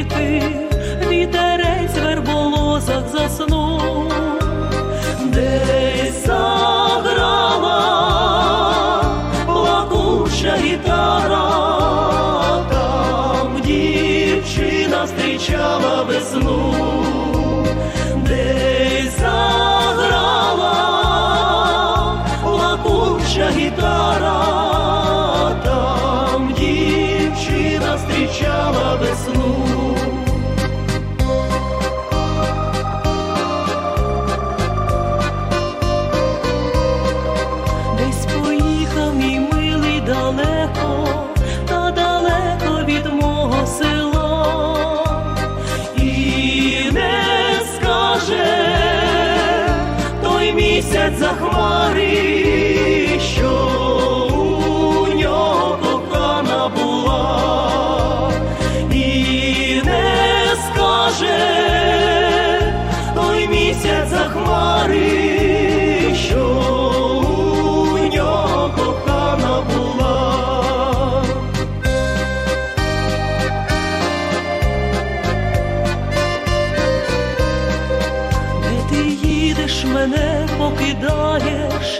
віти, вітерець в верболозах заснув, десь заграла плакуча гітара, там дівчина зустрічала весну, десь заграла плакуча гітара, зустрічала весну. Місяць за хмари, що у нього кохана була, і не скаже той місяць за хмари, мене покидаєш,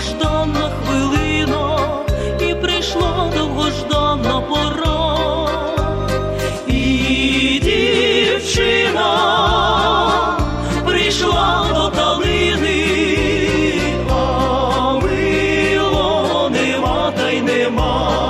довгожданна хвилина, і прийшла довгожданна пора, і дівчина прийшла до калини, а мило нема та й нема,